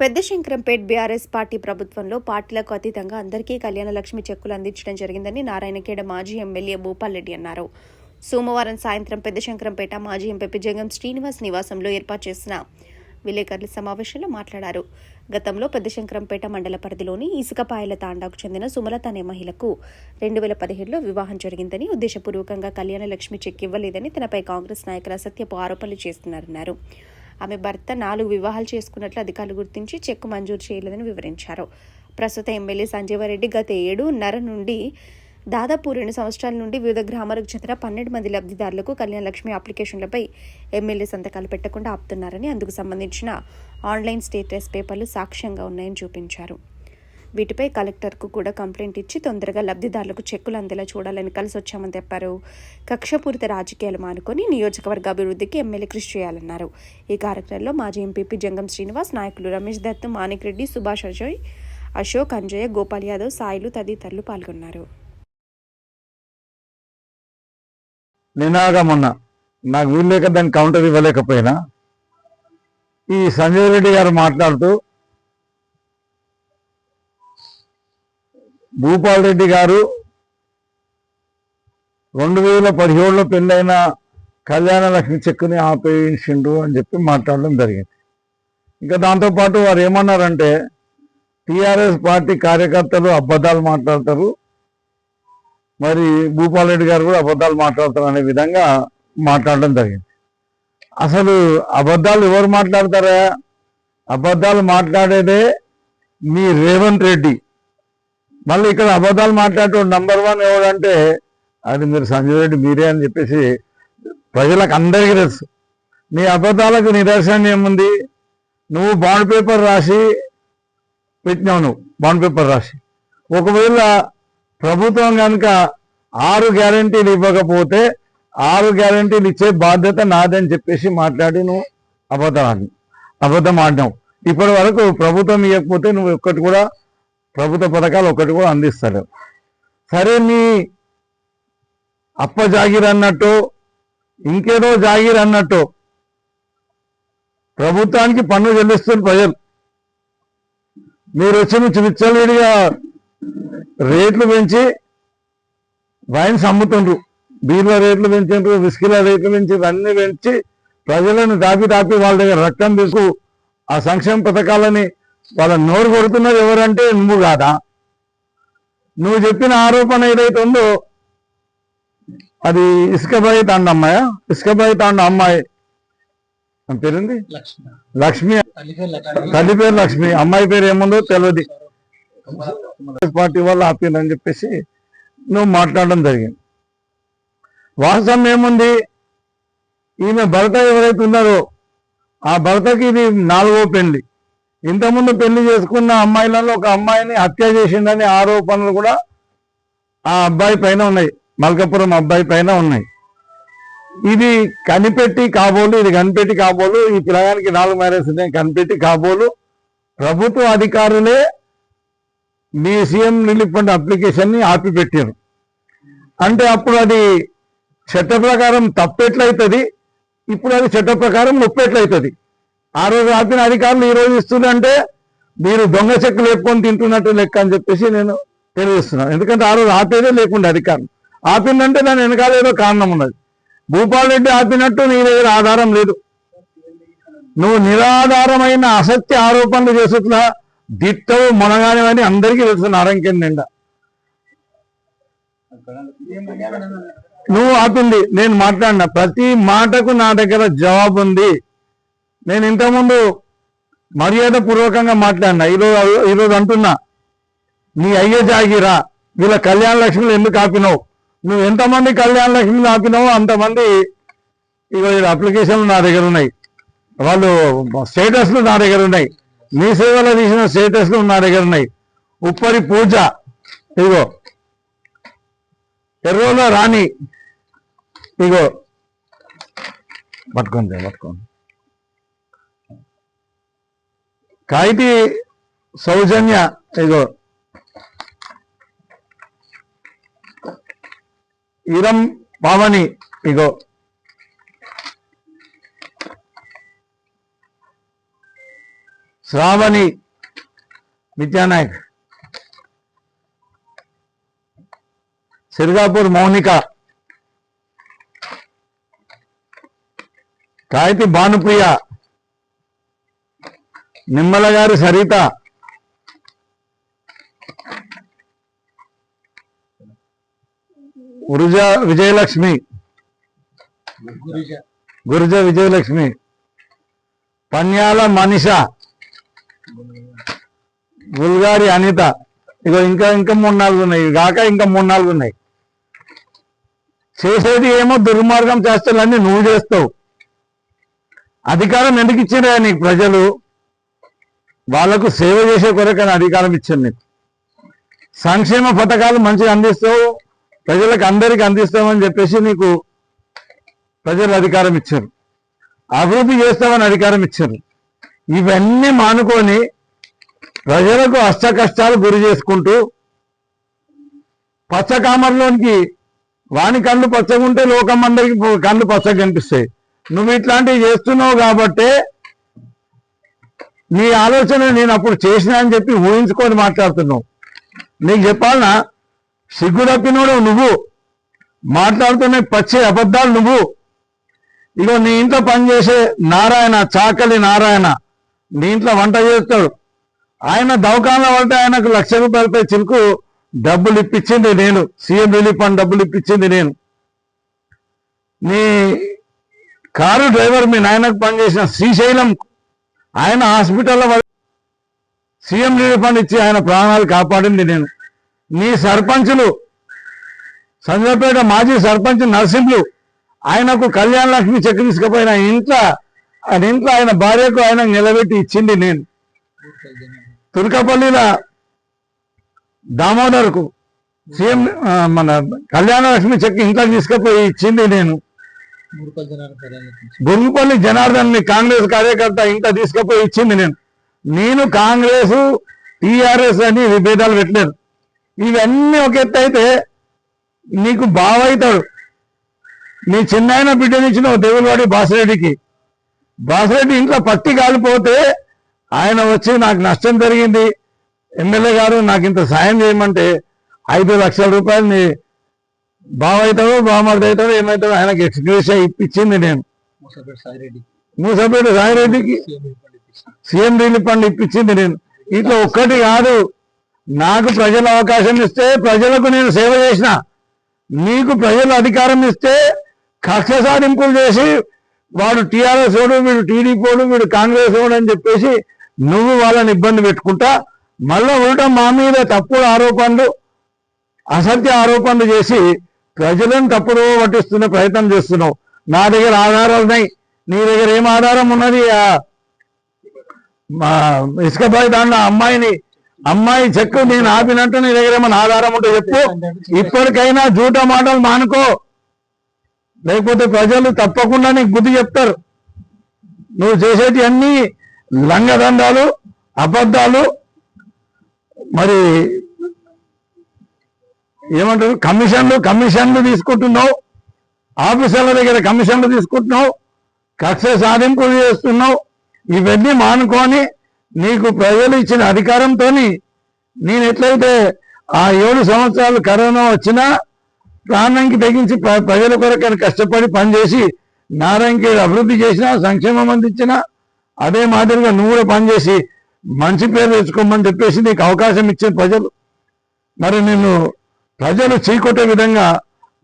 పెద్ద Shankarampet BRS party ప్రభుత్వంలో పార్టీలకు అతీతంగా అందరికీ కళ్యాణ లక్ష్మి చెక్కులు అందించడం జరిగిందని నారాయణఖేడ మాజీ ఎమ్మెల్యే భూపాల్ రెడ్డి అన్నారు. సోమవారం సాయంత్రం పెద్ద శంకరంపేట మాజీ ఎంపీ జగం శ్రీనివాస్ నివాసంలో ఏర్పాటు చేసిన విలేకరుల సమావేశంలో మాట్లాడారు. గతంలో పెద్ద శంకరంపేట మండల పరిధిలోని ఇసుకపాయల తాండాకు చెందిన సుమలత అనే మహిళకు రెండు వేల పదిహేడులో వివాహం జరిగిందని ఉద్దేశపూర్వకంగా కళ్యాణ లక్ష్మి చెక్ ఇవ్వలేదని తనపై కాంగ్రెస్ నాయకుల అసత్యపు ఆరోపణలు చేస్తున్నారన్నారు. ఆమె భర్త నాలుగు వివాహాలు చేసుకున్నట్లు అధికారులు గుర్తించి చెక్కు మంజూరు చేయలేదని వివరించారు. ప్రస్తుత ఎమ్మెల్యే సంజీవరెడ్డి గత ఏడున్నర నుండి దాదాపు రెండు సంవత్సరాల నుండి వివిధ గ్రామాలకు చెందిన పన్నెండు మంది లబ్ధిదారులకు కళ్యాణలక్ష్మి అప్లికేషన్లపై ఎమ్మెల్యే సంతకాలు పెట్టకుండా ఆపుతున్నారని అందుకు సంబంధించిన ఆన్లైన్ స్టేటస్ పేపర్లు సాక్ష్యంగా ఉన్నాయని చూపించారు. వీటిపై కలెక్టర్కు కూడా కంప్లైంట్ ఇచ్చి తొందరగా లబ్ధిదారులకు చెక్కులు అందేలా చూడాలని కలిసి వచ్చామని చెప్పారు. కక్షపూరిత రాజకీయాలు మానుకొని నియోజకవర్గ అభివృద్ధికి ఎమ్మెల్యే కృషి చేయాలన్నారు. ఈ కార్యక్రమంలో మాజీ ఎంపీపీ జంగం శ్రీనివాస్ నాయకులు రమేష్ దత్ మాణిక్ రెడ్డి సుభాష్ అజయ్ అశోక్ అంజయ్య గోపాల్ యాదవ్ సాయిలు తదితరులు పాల్గొన్నారు. నినాగా మొన్న నాకు వీల్లేక దాన్ని కౌంటర్ ఇవ్వలేకపోయినా ఈ సంజయ్ రెడ్డి గారు మాట్లాడుతూ భూపాల్ రెడ్డి గారు రెండు వేల పదిహేడులో పెళ్ళైన కళ్యాణ లక్ష్మి చెక్కుని ఆపేయించిండు అని చెప్పి మాట్లాడడం జరిగింది. ఇంకా దాంతోపాటు వారు ఏమన్నారంటే టీఆర్ఎస్ పార్టీ కార్యకర్తలు అబద్ధాలు మాట్లాడతారు. మరి భూపాల్ రెడ్డి గారు కూడా అబద్ధాలు మాట్లాడతారు అనే విధంగా మాట్లాడడం జరిగింది. అసలు అబద్ధాలు ఎవరు మాట్లాడతారా? అబద్ధాలు మాట్లాడేదే మీ రేవంత్ రెడ్డి. మళ్ళీ ఇక్కడ అబద్ధాలు మాట్లాడటం నంబర్ వన్ ఎవడంటే అది మీరు సంజయ్ రెడ్డి మీరే అని చెప్పేసి ప్రజలకు అందరికీ తెలుసు. నీ అబద్ధాలకు నిదర్శనం ఏముంది? నువ్వు బాండ్ పేపర్ రాసి పెట్టినావు నువ్వు బాండ్ పేపర్ రాసి. ఒకవేళ ప్రభుత్వం కనుక ఆరు గ్యారంటీలు ఇవ్వకపోతే ఆరు గ్యారంటీలు ఇచ్చే బాధ్యత నాదని చెప్పేసి మాట్లాడి నువ్వు అబద్ధాన్ని అబద్ధం ఆడినావు. ఇప్పటి వరకు ప్రభుత్వం ఇవ్వకపోతే నువ్వు ఒక్కటి కూడా ప్రభుత్వ పథకాలు ఒకటి కూడా అందిస్తారు సరే నీ అప్ప జాగిర్ అన్నట్టు ఇంకేదో జాగిర్ అన్నట్టు ప్రభుత్వానికి పన్ను చెల్లిస్తున్న ప్రజలు. మీరు వచ్చి నుంచి రేట్లు పెంచి వైన్స్ అమ్ముతుండ్రు. బీర్ల రేట్లు పెంచిండ్రు విస్కీల రేట్లు పెంచి ఇవన్నీ పెంచి ప్రజలను దాపి దాపి వాళ్ళ దగ్గర రక్తం తీసుకు ఆ సంక్షేమ పథకాలని వాళ్ళ నోరు కొడుతున్నది ఎవరంటే నువ్వు కాదా? నువ్వు చెప్పిన ఆరోపణ ఏదైతే ఉందో అది ఇసుకబాయి తాండ అమ్మాయా? ఇసుకబాయి తాండ అమ్మాయి. పేరుంది? లక్ష్మి. తల్లి పేరు లక్ష్మి. అమ్మాయి పేరు ఏముందో తెలియదు పార్టీ వాళ్ళు ఆపిందని చెప్పేసి నువ్వు మాట్లాడడం జరిగింది. వాస్తవం ఏముంది? ఈమె భర్త ఎవరైతే ఉన్నారో ఆ భర్తకి ఇది నాలుగో పెళ్ళి. ఇంతకుముందు పెళ్ళి చేసుకున్న అమ్మాయిలలో ఒక అమ్మాయిని హత్య చేసిందని ఆరోపణలు కూడా ఆ అబ్బాయి పైన ఉన్నాయి. మల్కపురం అబ్బాయి పైన ఉన్నాయి. ఇది కనిపెట్టి కాబోలు ఇది కనిపెట్టి కాబోలు ఈ పిల్లగానికి నాలుగు మ్యారేజ్ ఉన్నాయి కనిపెట్టి కాబోలు. ప్రభుత్వ అధికారులే మీ సీఎం రిలీఫ్ ఫండ్ ఆపిపెట్టారు. అంటే అప్పుడు అది చట్ట ప్రకారం తప్పెట్లయితుంది ఇప్పుడు అది చట్ట ప్రకారం నొప్పెట్లయితుంది ఆ రోజు ఆపిన అధికారులు ఈ రోజు ఇస్తుందంటే మీరు దొంగ చెక్కులు వేపుకొని తింటున్నట్టు లెక్క అని చెప్పేసి నేను తెలియజేస్తున్నాను ఎందుకంటే ఆ రోజు ఆపేదే లేకుండా అధికారులు. ఆపిందంటే దాని వెనకాల ఏదో కారణం ఉన్నది. భూపాల్ రెడ్డి ఆపినట్టు నీ దగ్గర ఆధారం లేదు. నువ్వు నిరాధారమైన అసత్య ఆరోపణలు చేస్తున్నా దిట్టవు మొనగానివని అందరికీ తెలుసు నారంకెన్ నిండా. నువ్వు ఆపింది నేను మాట్లాడిన ప్రతి మాటకు నా దగ్గర జవాబు ఉంది. నేను ఇంతకుముందు మర్యాద పూర్వకంగా మాట్లాడినా ఈరోజు ఈరోజు అంటున్నా నీ అయ్యే జాగిరా వీళ్ళ కళ్యాణ లక్ష్మిలు ఎందుకు ఆపినావు? నువ్వు ఎంతమంది కళ్యాణ లక్ష్మిలు ఆపినావో అంతమంది ఈరోజు అప్లికేషన్లు నా దగ్గర ఉన్నాయి. వాళ్ళు స్టేటస్లు నా దగ్గర ఉన్నాయి. మీ సేవలో తీసిన స్టేటస్లు నా దగ్గర ఉన్నాయి. ఉప్పరి పూజ ఇగో ఎర్రోల రాణి ఇగో పట్టుకోండి పట్టుకోండి. కాగితీ సౌజన్య ఇగో. ఇరం పావని ఇగో. శ్రావణి నిత్యానాయక్ సిర్గాపూర్ మౌనిక. కాగితి భానుప్రియ నిమ్మల గారు సరిత. గురుజ విజయలక్ష్మి. గురుజ విజయలక్ష్మి. పన్యాల మనిష. గుల్గారి అనిత. ఇగో ఇంకా ఇంకా మూడు నాలుగు ఉన్నాయి. కాక ఇంకా మూడు నాలుగు ఉన్నాయి. చేసేది ఏమో దుర్మార్గం చేస్తాలన్నీ నువ్వు చేస్తావు. అధికారం ఎందుకు ఇచ్చినా నీకు ప్రజలు? వాళ్ళకు సేవ చేసే కొరకని అధికారం ఇచ్చారు నీకు. సంక్షేమ పథకాలు మంచిగా అందిస్తావు ప్రజలకు అందరికీ అందిస్తామని చెప్పేసి నీకు ప్రజలు అధికారం ఇచ్చారు. అభివృద్ధి చేస్తామని అధికారం ఇచ్చారు. ఇవన్నీ మానుకొని ప్రజలకు అష్ట కష్టాలు గురి చేసుకుంటూ పచ్చ కామర్లోనికి వాని కళ్ళు పచ్చగుంటే లోకం అందరికి కళ్ళు పచ్చగా కనిపిస్తాయి. నువ్వు ఇట్లాంటివి చేస్తున్నావు కాబట్టే నీ ఆలోచన నేను అప్పుడు చేసినా అని చెప్పి ఊహించుకొని మాట్లాడుతున్నావు. నీకు చెప్పాలనా? సిగ్గుడప్పినోడు నువ్వు. మాట్లాడుతున్న పచ్చే అబద్ధాలు నువ్వు. ఇగో నీ ఇంట్లో పనిచేసే నారాయణ చాకలి నారాయణ నీ ఇంట్లో వంట చేస్తాడు. ఆయన దవకాన్లో పడితే ఆయనకు లక్ష రూపాయలపై చిలుకు డబ్బులు ఇప్పించింది నేను. సీఎం రిలీఫ్ ఫండ్ డబ్బులు ఇప్పించింది నేను. నీ కారు డ్రైవర్ మీ నాయనకు పనిచేసిన శ్రీశైలం ఆయన హాస్పిటల్లో సీఎం రిలీఫ్ ఫండ్ ఇచ్చి ఆయన ప్రాణాలు కాపాడింది నేను. నీ సర్పంచులు సంజయపేట మాజీ సర్పంచ్ నరసింహులు ఆయనకు కళ్యాణ లక్ష్మి చెక్ తీసుకుపోయిన ఇంట్లో ఆయన ఇంట్లో ఆయన భార్యకు ఆయన నిలబెట్టి ఇచ్చింది నేను. తుర్కపల్లిలో దామోదర్కు సీఎం మన కళ్యాణ లక్ష్మి చెక్ ఇంట్లో తీసుకుపోయి ఇచ్చింది నేను. గురుగుపల్లి జనార్దన్ని కాంగ్రెస్ కార్యకర్త ఇంకా తీసుకుపోయి ఇచ్చింది నేను. నేను కాంగ్రెస్ టిఆర్ఎస్ అని విభేదాలు పెట్టలేదు. ఇవన్నీ ఒక ఎత్తు అయితే నీకు బావైతాడు. నీ చిన్నాయన బిడ్డనిచ్చిన దేవులవాడి బాసిరెడ్డికి. బాసిరెడ్డి ఇంట్లో పత్తి కాలిపోతే ఆయన వచ్చి నాకు నష్టం జరిగింది. ఎమ్మెల్యే గారు నాకు ఇంత సాయం చేయమంటే ఐదు లక్షల రూపాయలు బావైతాడో బామర్ది అవుతాడో ఏమవుతాడో ఆయనకి ఎక్స్గ్రేష ఇప్పించింది నేను. మూసపేట సాయిరెడ్డికి సీఎం రిలీఫ్ ఫండ్ ఇప్పించింది నేను. ఇట్లా ఒక్కటి కాదు నాకు ప్రజలు అవకాశం ఇస్తే ప్రజలకు నేను సేవ చేసిన. నీకు ప్రజలు అధికారం ఇస్తే కక్ష సాధింపులు చేసి వాడు టీఆర్ఎస్ ఓడు వీడు టీడీపీ ఓడు వీడు కాంగ్రెస్ ఓడు అని చెప్పేసి నువ్వు వాళ్ళని ఇబ్బంది పెట్టుకుంటా. మళ్ళా ఉల్టా మా మీద తప్పుడు ఆరోపణలు అసత్య ఆరోపణలు చేసి ప్రజలను తప్పుడు పట్టిస్తున్న ప్రయత్నం చేస్తున్నావు. నా దగ్గర ఆధారాలు ఉన్నాయి. నీ దగ్గర ఏం ఆధారం ఉన్నది? ఆ ఇసుకబాయి దాంట్లో అమ్మాయిని అమ్మాయి చెక్కు నేను ఆపినట్టు నీ దగ్గర ఏమైనా ఆధారం ఉంటే చెప్పు. ఇప్పటికైనా జూట మాటలు మానుకో. లేకపోతే ప్రజలు తప్పకుండా నీకు గుర్తు చెప్తారు. నువ్వు చేసేటి అన్ని లంగదండాలు అబద్ధాలు. మరి ఏమంటారు? కమిషన్లు కమిషన్లు తీసుకుంటున్నావు. ఆఫీసర్ల దగ్గర కమిషన్లు తీసుకుంటున్నావు. కక్ష సాధింపులు చేస్తున్నావు. ఇవన్నీ మానుకొని నీకు ప్రజలు ఇచ్చిన అధికారంతో నేను ఎట్లయితే ఆ ఏడు సంవత్సరాలు కరోనా వచ్చినా ప్రాణానికి తెగించి ప్ర- ప్రజల కొరకని కష్టపడి పనిచేసి నారాయణకి అభివృద్ధి చేసినా సంక్షేమం అందించినా అదే మాదిరిగా నువ్వు కూడా పనిచేసి మంచి పేరు తెచ్చుకోమని చెప్పేసి నీకు అవకాశం ఇచ్చిన ప్రజలు. మరి నేను ప్రజలు చీకొట్టే విధంగా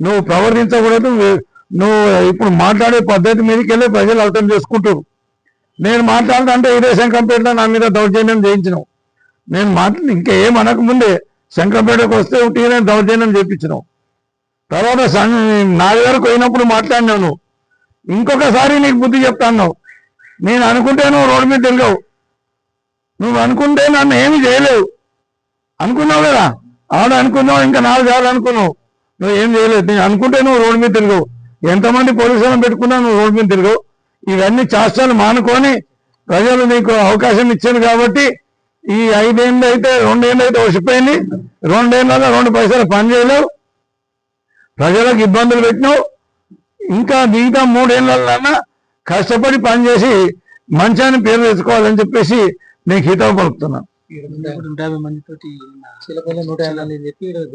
నువ్వు ప్రవర్తించకూడదు నువ్వు ఇప్పుడు మాట్లాడే పద్ధతి మీదకి వెళ్ళి ప్రజలు అర్థం చేసుకుంటారు నేను మాట్లాడుతుంటే ఇదే శంకరంపేటలో నా మీద దౌర్జన్యం చేయించినావు. నేను మాట్లా ఇంకా ఏం అనకముందే శంకరంపేటకు వస్తే నేను దౌర్జన్యం చేయించినావు. తర్వాత నాది వరకు పోయినప్పుడు మాట్లాడినావు ఇంకొకసారి నీకు బుద్ధి చెప్తాను నేను అనుకుంటే నువ్వు రోడ్డు మీద తిరగవు. నువ్వు అనుకుంటే నన్ను ఏమి చేయలేవు. అనుకున్నావు కదా? అవును అనుకున్నావు ఇంకా నాలుగు సార్లు అనుకున్నావు. నువ్వు ఏం చేయలేదు. నేను అనుకుంటే నువ్వు రోడ్డు మీద తిరగవు. ఎంతమంది పోలీసులను పెట్టుకున్నా నువ్వు రోడ్డు మీద తిరగవు. ఇవన్నీ చేస్తాను మానుకొని ప్రజలు నీకు అవకాశం ఇచ్చారు కాబట్టి ఈ ఐదేళ్ళు అయితే రెండేళ్ళు అయితే వచ్చిపోయింది రెండేళ్ళలో రెండు పైసలు పని చేయలేవు. ప్రజలకు ఇబ్బందులు పెట్టినావు. ఇంకా మిగతా మూడేళ్ళన్నా కష్టపడి పనిచేసి మంచాన్ని పేరు తెచ్చుకోవాలని చెప్పేసి నేను హితం పలుకుతున్నాను. నూట యాభై మంది తోటి నూట యాభై చెప్పి